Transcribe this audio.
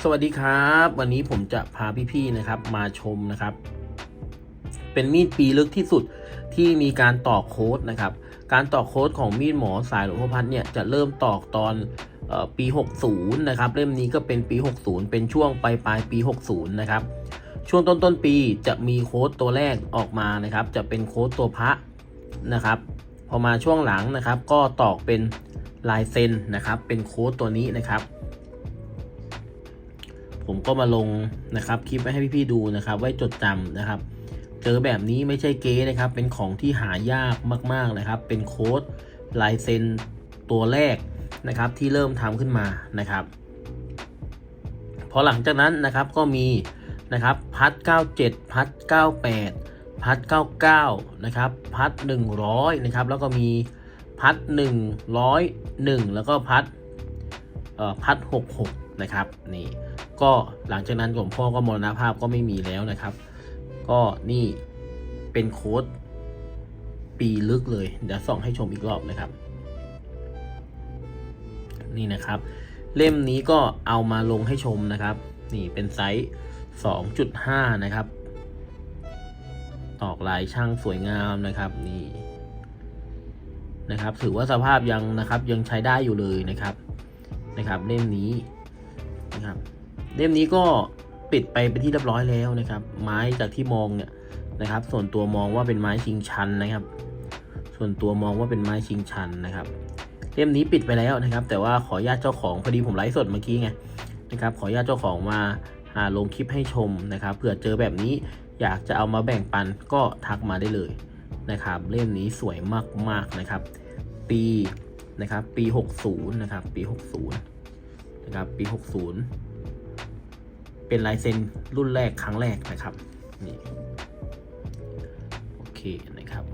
สวัสดีครับ วันนี้ผมจะพาพี่ๆนะครับมาชมนะครับ เป็นมีดปีลึกที่สุดที่มีการตอกโค้ดนะครับ การตอกโค้ดของมีดหมอสายหลวงพ่อพัดเนี่ยจะเริ่มตอกตอนออปี 60 นะครับ เล่มนี้ก็เป็นปี 60 เป็นช่วงปลายปลายปี 60 นะครับ ช่วงต้นต้นๆปีจะมีโค้ดตัวแรกออกมานะครับ จะเป็นโค้ดตัวพระนะครับ พอมาช่วงหลังนะครับ ก็ตอกเป็นลายเซ็นนะครับ เป็นโค้ดตัวนี้นะครับ ผมก็มาลงนะครับคลิปไว้ให้พี่ๆดูนะครับ ไว้จดจำนะครับ เจอแบบนี้ไม่ใช่เก๊นะครับ เป็นของที่หายากมากๆนะครับ เป็นโค้ดลายเซ็นตัวแรกนะครับ ที่เริ่มทำขึ้นมานะครับพอหลังจากนั้นนะครับก็มีนะครับพัด97 พัด98 พัด99นะครับพัด100นะครับแล้วก็มีพัด101 แล้วก็พัดเอ่อพัด66นะครับนี่ ก็หลังจากนั้นหลวงพ่อก็มรณภาพก็ไม่มีแล้วนะครับ ก็นี่เป็นโค้ดปีลึกเลย เดี๋ยวส่องให้ชมอีกรอบนะครับ นี่นะครับ เล่มนี้ก็เอามาลงให้ชมนะครับ นี่เป็นไซส์ 2.5 นะครับ ตอกลายช่างสวยงามนะครับ นี่นะครับ ถือว่าสภาพยังนะครับยังใช้ได้อยู่เลยนะครับนะครับ เล่มนี้นะครับ เล่มนี้ก็ปิดไปเป็นที่เรียบร้อยแล้วนะครับ ไม้จากที่มองเนี่ยนะครับ ส่วนตัวมองว่าเป็นไม้ชิงชันนะครับ ส่วนตัวมองว่าเป็นไม้ชิงชันนะครับ เล่มนี้ปิดไปแล้วนะครับ แต่ว่าขออนุญาตเจ้าของพอดีผมไลฟ์สดเมื่อกี้ไงนะครับ ขออนุญาตเจ้าของมาหาลงคลิปให้ชมนะครับเผื่อเจอแบบนี้อยากจะเอามาแบ่งปันก็ทักมาได้เลยนะครับ เล่มนี้สวยมากๆนะครับ ปีนะครับ ปี 60นะครับ ปี 60นะครับ ปี 60 เป็นลายเซ็นรุ่นแรกครั้งแรกนะครับนี่โอเคนะครับ